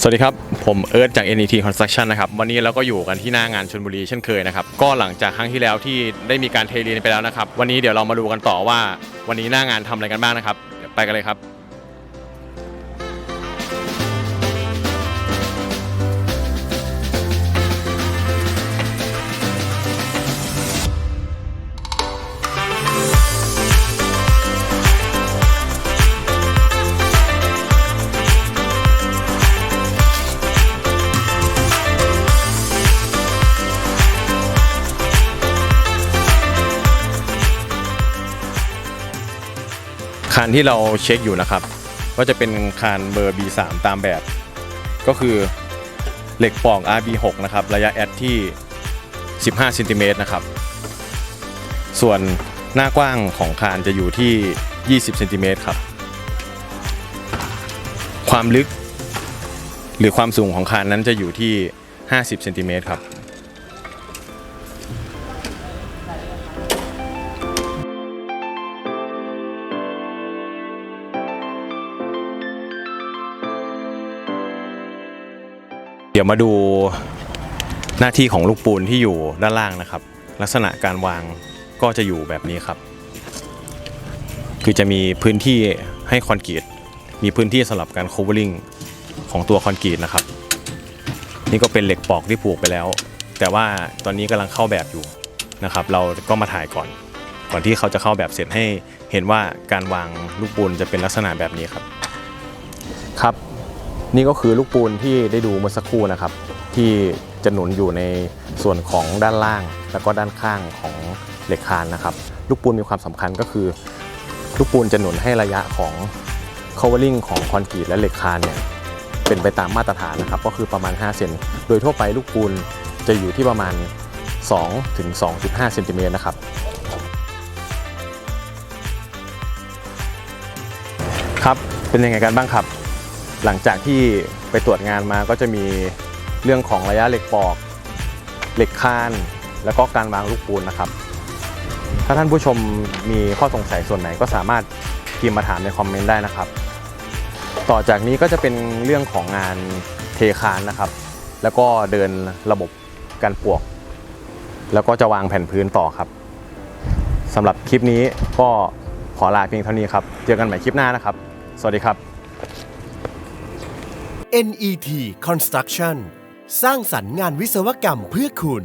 สวัสดีครับ ผมเอิร์ธจาก NET Construction นะครับวันนี้เราก็อยู่กันที่หน้างานชลบุรีเช่นเคยนะครับก็หลังจากครั้งที่แล้วที่ได้มีการเทเรียนไปแล้วนะครับ วันนี้เดี๋ยวเรามาดูกันต่อว่า วันนี้หน้างานทำอะไรกันบ้างนะครับ ไปกันเลยครับ คานที่เราเช็คอยู่นะครับ ก็จะเป็นคานเบอร์ B3 ตามแบบ ก็คือเหล็กปอก RB6 นะครับ ระยะแอดที่ 15เซนติเมตรนะครับ ส่วนหน้ากว้างของคานจะอยู่ที่ 20เซนติเมตรครับ ความลึกหรือความสูงของคานนั้นจะอยู่ที่ 50เซนติเมตรครับ เดี๋ยวมาดูหน้าที่ของลูกปูนที่อยู่ด้านล่างนะครับ ลักษณะการวางก็จะอยู่แบบนี้ครับ คือจะมีพื้นที่ให้คอนกรีตมีพื้นที่สำหรับการ covering ของตัวคอนกรีตนะครับ นี่ก็เป็นเหล็กปอกที่ผูกไปแล้ว แต่ว่าตอนนี้กำลังเข้าแบบอยู่นะครับ เราก็มาถ่ายก่อน ก่อนที่เขาจะเข้าแบบเสร็จให้เห็นว่าการวางลูกปูนจะเป็นลักษณะแบบนี้ครับ ครับ นี่ก็คือลูกปูนที่ได้ดูเมื่อสักครู่นะครับ ที่จะหนุนอยู่ในส่วนของด้านล่าง แล้วก็ด้านข้างของเหล็กคานนะครับ ลูกปูนมีความสำคัญก็คือ ลูกปูนจะหนุนให้ระยะของ covering ของคอนกรีตและเหล็กคานเนี่ยเป็นไปตามมาตรฐานนะครับ ก็คือประมาณ 5 เซนโดยทั่วไปลูกปูนจะอยู่ที่ประมาณ 2 ถึง 2.5 เซนติเมตรนะครับครับ เป็นยังไงกันบ้างครับ หลังจากที่ไปตรวจงานมาก็จะมีเรื่องของระยะเหล็กปอก เหล็กคาน แล้วก็การวางลูกปูนนะครับ ถ้าท่านผู้ชมมีข้อสงสัยส่วนไหนก็สามารถพิมพ์มาถามในคอมเมนต์ได้นะครับ ต่อจากนี้ก็จะเป็นเรื่องของงานเทคานนะครับ แล้วก็เดินระบบการปวก แล้วก็จะวางแผ่นพื้นต่อครับสำหรับคลิปนี้ก็ขอลาเพียงเท่านี้ครับ เจอกันใหม่คลิปหน้านะครับ สวัสดีครับ NET Construction สร้างสรรค์งานวิศวกรรมเพื่อคุณ